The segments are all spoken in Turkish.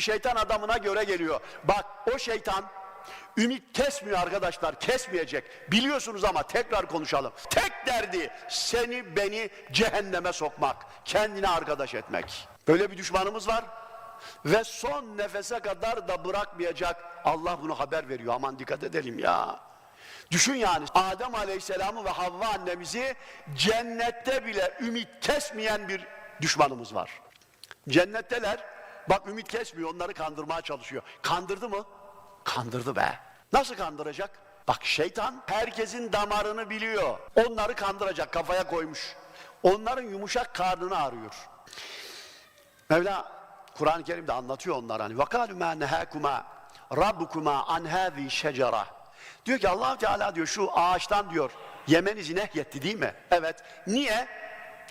Şeytan adamına göre geliyor. Bak o şeytan ümit kesmiyor arkadaşlar kesmeyecek. Biliyorsunuz ama tekrar konuşalım. Tek derdi seni beni cehenneme sokmak. Kendine arkadaş etmek. Böyle bir düşmanımız var. Ve son nefese kadar da bırakmayacak. Allah bunu haber veriyor. Aman dikkat edelim ya. Düşün yani Adem Aleyhisselam'ı ve Havva annemizi cennette bile ümit kesmeyen bir düşmanımız var. Cennetteler. Bak ümit kesmiyor onları kandırmaya çalışıyor. Kandırdı mı? Kandırdı be. Nasıl kandıracak? Bak şeytan herkesin damarını biliyor. Onları kandıracak kafaya koymuş. Onların yumuşak karnını arıyor. Mevla Kur'an-ı Kerim'de anlatıyor onlara hani vakalu ma nehakuma rabbukuma an hazi şecera. Diyor ki Allah Teala diyor şu ağaçtan diyor yemenizi nehyetti değil mi? Evet. Niye?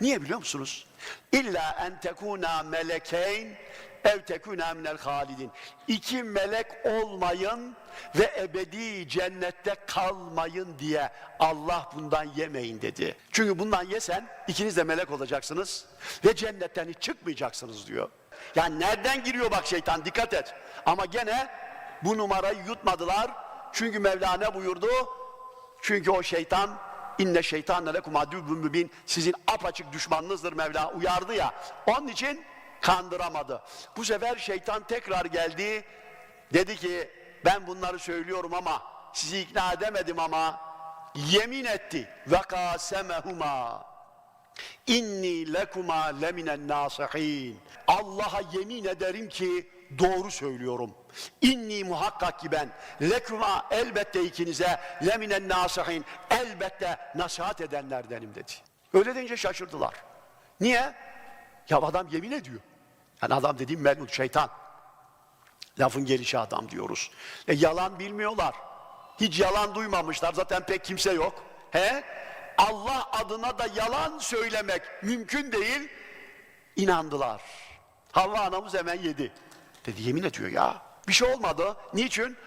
Niye biliyor musunuz? İlla en tekuna melekeyn ev tekuna minel halidin. İki melek olmayın ve ebedi cennette kalmayın diye Allah bundan yemeyin dedi. Çünkü bundan yesen ikiniz de melek olacaksınız ve cennetten hiç çıkmayacaksınız diyor. Yani nereden giriyor bak şeytan dikkat et. Ama gene bu numarayı yutmadılar. Çünkü Mevla ne buyurdu? Çünkü o şeytan inne şeytanle lekum adübbün mübin sizin apaçık düşmanınızdır Mevla uyardı ya. Onun için kandıramadı. Bu sefer şeytan tekrar geldi. Dedi ki ben bunları söylüyorum ama sizi ikna edemedim ama yemin etti. Ve kasemehuma İnni lekuma leminen nasihin. Allah'a yemin ederim ki doğru söylüyorum. İnni muhakkak ki ben lekuma elbette ikinize leminen nasihin. Elbette nasihat edenlerdenim dedi. Öyle deyince şaşırdılar. Niye? Ya adam yemin ediyor. Yani adam dediğim melun şeytan. Lafın gelişi adam diyoruz. E, yalan bilmiyorlar. Hiç yalan duymamışlar. Zaten pek kimse yok. He? Allah adına da yalan söylemek mümkün değil. İnandılar. Havva anamız hemen yedi. Dedi yemin ediyor ya. Bir şey olmadı. Niçin?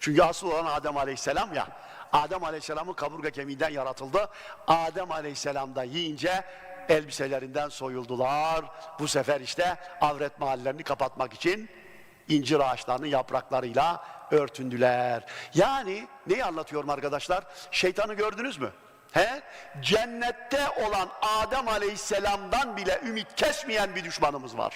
Çünkü asıl olan Adem Aleyhisselam ya. Adem Aleyhisselam'ın kaburga kemiğinden yaratıldı. Adem Aleyhisselam da yiyince elbiselerinden soyuldular. Bu sefer işte avret mahallerini kapatmak için incir ağaçlarının yapraklarıyla örtündüler. Yani neyi anlatıyorum arkadaşlar? Şeytanı gördünüz mü? He? Cennette olan Adem Aleyhisselam'dan bile ümit kesmeyen bir düşmanımız var.